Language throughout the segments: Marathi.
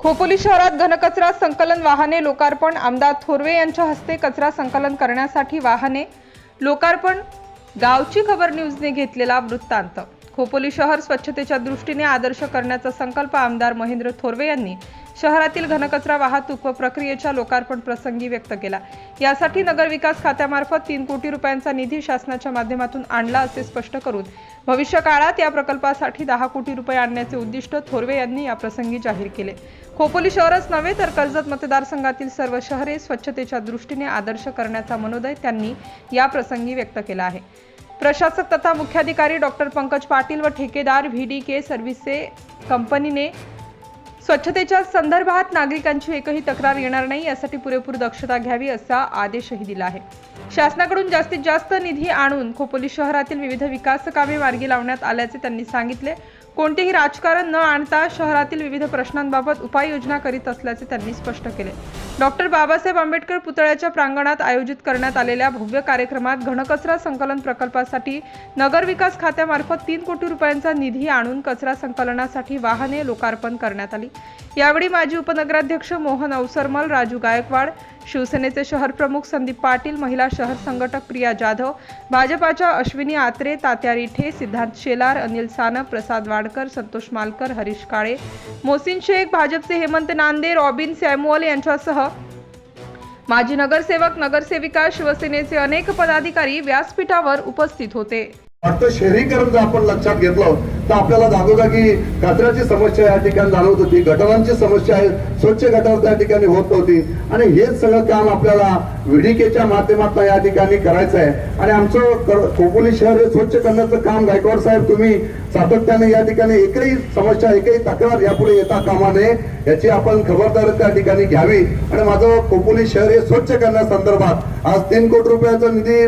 खोपोली शहरात घनकचरा संकलन वाहने लोकार्पण आमदार थोरवे यांच्या हस्ते कचरा संकलन करण्यासाठी वाहने. लोकार्पण गावची खबर न्यूजने घेतलेला वृत्तांत. खोपोली शहर स्वच्छतेच्या दृष्टीने आदर्श करण्याचा संकल्प आमदार महेंद्र थोरवे यांनी शहरातील घनकचरा वाहतूक व प्रक्रियेच्या लोकार्पण प्रसंगी व्यक्त केला. यासाठी नगरविकास खात्यामार्फत तीन कोटी रुपयांचा निधी शासनाच्या माध्यमातून आणला असे स्पष्ट करून भविष्य काळात या प्रकल्पासाठी दहा कोटी रुपये आणण्याचे उद्दिष्ट थोरवे यांनी या प्रसंगी जाहीर केले. खोपोली शहरच नव्हे तर कर्जत मतदारसंघातील सर्व शहरे स्वच्छतेच्या दृष्टीने आदर्श करण्याचा मनोदय त्यांनी या प्रसंगी व्यक्त केला आहे. प्रशासक तथा मुख्याधिकारी डॉक्टर पंकज पाटील व ठेकेदार व्ही डी के सर्व्हिसे कंपनीने स्वच्छतेच्या संदर्भात नागरिकांची एकही तक्रार येणार नाही यासाठी पुरेपूर दक्षता घ्यावी असा आदेशही दिला आहे. शासनाकडून जास्तीत जास्त निधी आणून खोपोली शहरातील विविध विकास कामे मार्गी लावण्यात आल्याचे त्यांनी सांगितले. कोणतेही राजकारण न आणता शहरातील विविध प्रश्नांबाबत उपाययोजना करीत असल्याचे त्यांनी स्पष्ट केले. डॉक्टर बाबासाहेब आंबेडकर पुतळ्याच्या प्रांगणात आयोजित करण्यात आलेल्या भव्य कार्यक्रमात घनकचरा संकलन प्रकल्पासाठी नगरविकास खात्यामार्फत तीन कोटी रुपयांचा निधी आणून कचरा संकलनासाठी वाहने लोकार्पण करण्यात आली. यावेळी माजी उपनगराध्यक्ष मोहन अवसरमल राजू गायकवाड शिवसेनेचे शहर प्रमुख संदीप पाटील महिला शहर संघटक प्रिया जाधव भाजपाच्या अश्विनी आत्रे तात्या रिठे सिद्धार्थ शेलार अनिल सानप प्रसाद वाडकर संतोष मालकर हरीश काळे मोसिन शेख भाजपचे हेमंत नांदे रॉबिन सॅम्युअल यांच्यासह माजी नगरसेवक नगरसेविका शिवसेनेचे अनेक पदाधिकारी व्यासपीठावर उपस्थित होते. वाटतं शहरीकरण जर आपण लक्षात घेतलं तर आपल्याला जागोजागी कचऱ्याची समस्या या ठिकाणी जाणवत होती गटारांची समस्या आहे स्वच्छ गटार त्या ठिकाणी होत नव्हती. आणि हेच सगळं काम आपल्याला विडिकेच्या माध्यमातून या ठिकाणी करायचं आहे. आणि आमचं कर- खोपोली शहर हे स्वच्छ करण्याचं काम गायकवाड साहेब तुम्ही सातत्याने या ठिकाणी एकही समस्या एकही तक्रार यापुढे येता कामा नये याची आपण खबरदारी त्या ठिकाणी घ्यावी. आणि माझं खोपोली शहर हे स्वच्छ करण्यासंदर्भात आज तीन कोटी रुपयाचा निधी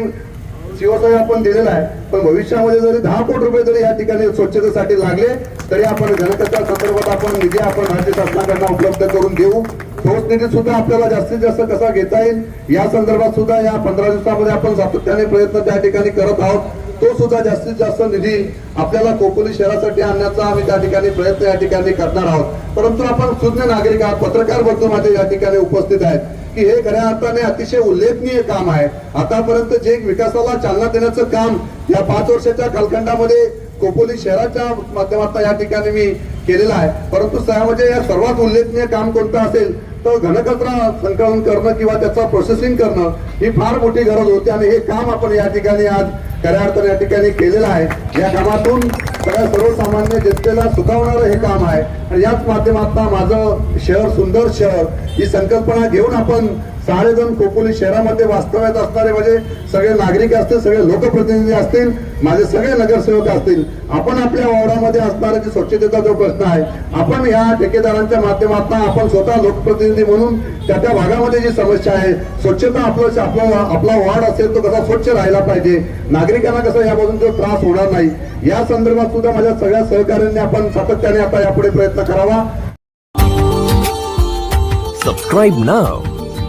शिवसाहेब आपण दिलेला आहे. पण भविष्यामध्ये जरी दहा कोटी रुपये जरी या ठिकाणी स्वच्छतेसाठी लागले तरी आपण जनतेच्या संदर्भात आपण निधी आपण राज्य शासनाकडनं उपलब्ध करून देऊ. तोच निधी सुद्धा आपल्याला जास्तीत जास्त कसा घेता येईल या संदर्भात सुद्धा या पंधरा दिवसामध्ये आपण सातत्याने प्रयत्न त्या ठिकाणी करत आहोत. तो सुद्धा जास्तीत जास्त निधी आपल्याला कोकणी शहरासाठी आणण्याचा आम्ही त्या ठिकाणी प्रयत्न या ठिकाणी करणार आहोत. परंतु आपण सुज्ञ नागरिक आहात पत्रकार बंधू माझे या ठिकाणी उपस्थित आहेत. की हे खऱ्या अर्थाने अतिशय उल्लेखनीय काम आहे. आतापर्यंत जे विकासाला चालना देण्याचं काम या पाच वर्षाच्या कालखंडामध्ये कोपोली शहराच्या माध्यमातून या ठिकाणी मी केलेलं आहे. परंतु त्यामध्ये या सर्वात उल्लेखनीय काम कोणतं असेल तर घनकचरा संकलन करणं किंवा त्याचा प्रोसेसिंग करणं ही फार मोठी गरज होती. आणि हे काम आपण या ठिकाणी आज खऱ्या अर्थाने या ठिकाणी केलेलं आहे. या कामातून सगळ्या सर्वसामान्य जनतेला सुखावणारं हे काम आहे. आणि याच माध्यमातून माझं शहर सुंदर शहर ही संकल्पना घेऊन आपण सारेजण खोपोली शहरामध्ये वास्तव्यात असणारे म्हणजे सगळे नागरिक असतील सगळे लोकप्रतिनिधी असतील माझे सगळे नगरसेवक असतील आपण आपल्या वावरामध्ये असणारा जी स्वच्छतेचा जो प्रश्न आहे आपण या ठेकेदारांच्या माध्यमातून आपण स्वतः लोकप्रतिनिधी म्हणून त्या त्या भागामध्ये जी समस्या आहे स्वच्छता आपलं आपला आपला वार्ड असेल तो कसा स्वच्छ राहिला पाहिजे नागरिकांना कसं यापासून जो त्रास होणार नाही या संदर्भात सुद्धा माझ्या सगळ्या सहकार्यांनी आपण सातत्याने आता यापुढे प्रयत्न करावा. Subscribe now